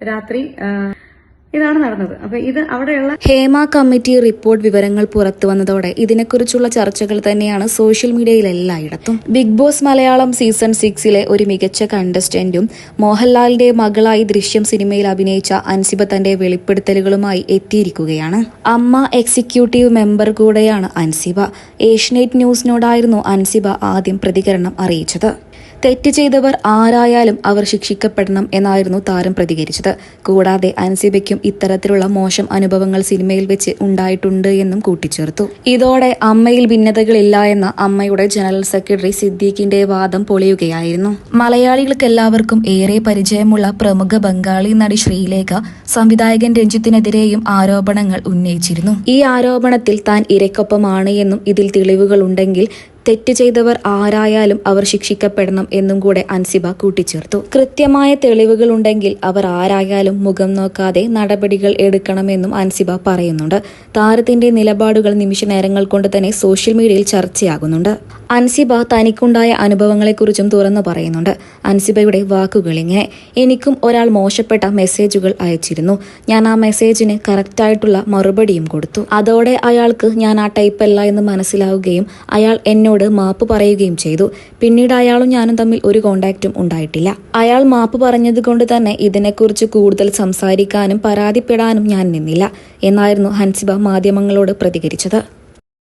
രാത്രി ഇതാണ് നടന്നത്. അപ്പൊ ഇത് അവിടെയുള്ള ഹേമ കമ്മിറ്റി റിപ്പോർട്ട് വിവരങ്ങൾ പുറത്തു വന്നതോടെ ഇതിനെക്കുറിച്ചുള്ള ചർച്ചകൾ തന്നെയാണ് സോഷ്യൽ മീഡിയയിൽ എല്ലായിടത്തും. ബിഗ് ബോസ് മലയാളം സീസൺ സിക്സിലെ ഒരു മികച്ച കണ്ടസ്റ്റന്റും മോഹൻലാലിന്റെ മകളായി ദൃശ്യം സിനിമയിൽ അഭിനയിച്ച അൻസിബ തന്റെ വെളിപ്പെടുത്തലുകളുമായി എത്തിയിരിക്കുകയാണ്. അമ്മ എക്സിക്യൂട്ടീവ് മെമ്പർ കൂടെയാണ് അൻസിബ. ഏഷ്യനെറ്റ് ന്യൂസിനോടായിരുന്നു അൻസിബ ആദ്യം പ്രതികരണം അറിയിച്ചത്. തെറ്റ് ചെയ്തവർ ആരായാലും അവർ ശിക്ഷിക്കപ്പെടണം എന്നായിരുന്നു താരം പ്രതികരിച്ചത്. കൂടാതെ അൻസിബയ്ക്കും ഇത്തരത്തിലുള്ള മോശം അനുഭവങ്ങൾ സിനിമയിൽ വെച്ച് ഉണ്ടായിട്ടുണ്ട് എന്നും കൂട്ടിച്ചേർത്തു. ഇതോടെ അമ്മയിൽ ഭിന്നതകളില്ല എന്ന അമ്മയുടെ ജനറൽ സെക്രട്ടറി സിദ്ദീഖിന്റെ വാദം പൊളിയുകയായിരുന്നു. മലയാളികൾക്ക് എല്ലാവർക്കും ഏറെ പരിചയമുള്ള പ്രമുഖ ബംഗാളി നടി ശ്രീലേഖ സംവിധായകൻ രഞ്ജിത്തിനെതിരെയും ആരോപണങ്ങൾ ഉന്നയിച്ചിരുന്നു. ഈ ആരോപണത്തിൽ താൻ ഇരക്കൊപ്പമാണ് എന്നും ഇതിൽ തെളിവുകളുണ്ടെങ്കിൽ തെറ്റ് ചെയ്തവർ ആരായാലും അവർ ശിക്ഷിക്കപ്പെടണം എന്നും കൂടെ അൻസിബ കൂട്ടിച്ചേർത്തു. കൃത്യമായ തെളിവുകൾ ഉണ്ടെങ്കിൽ അവർ ആരായാലും മുഖം നോക്കാതെ നടപടികൾ എടുക്കണമെന്നും അൻസിബ പറയുന്നുണ്ട്. താരത്തിന്റെ നിലപാടുകൾ നിമിഷ നേരങ്ങൾ കൊണ്ട് തന്നെ സോഷ്യൽ മീഡിയയിൽ ചർച്ചയാകുന്നുണ്ട്. അൻസിബ തനിക്കുണ്ടായ അനുഭവങ്ങളെക്കുറിച്ചും തുറന്നു പറയുന്നുണ്ട്. അൻസിബയുടെ വാക്കുകൾ ഇങ്ങനെ എനിക്കും ഒരാൾ മോശപ്പെട്ട മെസ്സേജുകൾ അയച്ചിരുന്നു. ഞാൻ ആ മെസ്സേജിന് കറക്റ്റായിട്ടുള്ള മറുപടിയും കൊടുത്തു. അതോടെ അയാൾക്ക് ഞാൻ ആ ടൈപ്പ് അല്ല എന്ന് മനസ്സിലാവുകയും അയാൾ എന്നോട് മാപ്പ് പറയുകയും ചെയ്തു. പിന്നീട് അയാളും ഞാനും തമ്മിൽ ഒരു കോണ്ടാക്റ്റും ഉണ്ടായിട്ടില്ല. അയാൾ മാപ്പ് പറഞ്ഞതുകൊണ്ട് തന്നെ ഇതിനെക്കുറിച്ച് കൂടുതൽ സംസാരിക്കാനും പരാതിപ്പെടാനും ഞാൻ നിന്നില്ല എന്നായിരുന്നു ഹൻസിബ മാധ്യമങ്ങളോട് പ്രതികരിച്ചത്.